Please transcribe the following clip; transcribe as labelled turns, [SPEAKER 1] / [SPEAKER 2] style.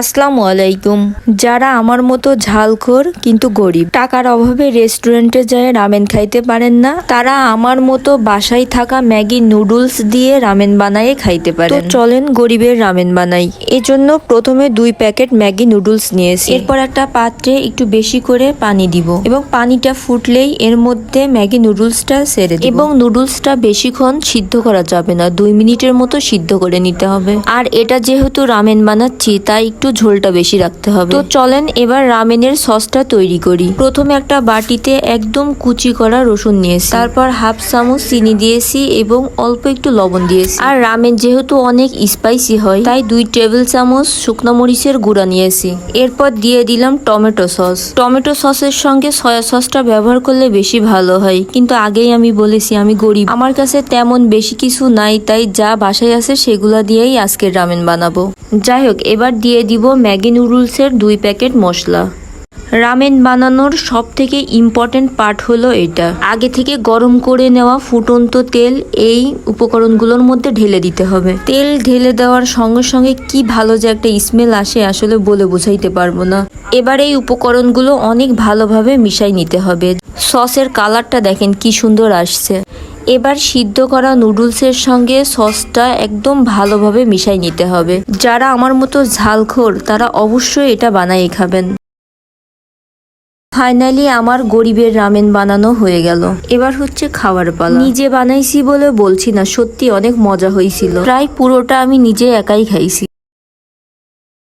[SPEAKER 1] আসসালামু আলাইকুম। যারা আমার মতো ঝালখোর, কিন্তু গরিব, টাকার অভাবে রেস্টুরেন্টে যায় রামেন খাইতে পারেন না, তারা আমার মতো বাসায় থাকা ম্যাগি নুডলস দিয়ে রামেন বানায়ে খাইতে পারেন। তো চলেন গরিবের রামেন বানাই। এজন্য প্রথমে দুই প্যাকেট ম্যাগি নুডলস নিয়েছি। এরপর একটা পাত্রে একটু বেশি করে পানি দিব এবং পানিটা ফুটলেই এর মধ্যে ম্যাগি নুডলসটা ছেড়ে দিব। এবং নুডলসটা বেশিক্ষণ সিদ্ধ করা যাবে না, দুই মিনিটের মতো সিদ্ধ করে নিতে হবে। আর এটা যেহেতু রামেন বানাচ্ছি, তাই একটু ঝোলটা বেশি রাখতে হবে। তো চলেন এবার রামেনের সসটা তৈরি করি। প্রথমে একটা বাটিতে একদম কুচি করা রসুন নিয়েছি। তারপর হাফ চামচ চিনি দিয়েছি এবং অল্প একটু লবণ দিয়েছি। আর রামেন যেহেতু অনেক স্পাইসি হয়, তাই দুই টেবিল চামচ শুকনো মরিচের গুঁড়া নিয়েছি। এরপর দিয়ে দিলাম টমেটো সস। টমেটো সসের সঙ্গে সয়া সসটা ব্যবহার করলে বেশি ভালো হয়। কিন্তু আগেই আমি বলেছি, আমি গরিব। আমার কাছে তেমন বেশি কিছু নাই, তাই যা বাসায় আছে সেগুলা দিয়েই আজকের রামেন বানাবো। যাই হোক এবার দিয়ে দিব ম্যাগি নুডলসের দুই প্যাকেট মশলা। রামেন বানানোর সব থেকে ইম্পর্টেন্ট পার্ট হলো এটা। আগে থেকে গরম করে নেওয়া ফুটন্ত তেল এই উপকরণগুলোর মধ্যে ঢেলে দিতে হবে। তেল ঢেলে দেওয়ার সঙ্গে সঙ্গে কি ভালো যে একটা স্মেল আসে আসলে বলে বোঝাইতে পারব না। এবার এই উপকরণগুলো অনেক ভালোভাবে মিশাই নিতে হবে। সসের কালারটা দেখেন কি সুন্দর আসছে। এবার সিদ্ধ করা নুডলসের সঙ্গে সসটা একদম ভালোভাবে মিশাই নিতে হবে। যারা আমার মতো ঝালখোর, তারা অবশ্যই এটা বানাই খাবেন। ফাইনালি আমার গরিবের রামেন বানানো হয়ে গেল। এবার হচ্ছে খাবার পালা। নিজে বানাইছি বলে বলছি না, সত্যি অনেক মজা হয়েছিল। প্রায় পুরোটা আমি নিজে একাই খাইছি।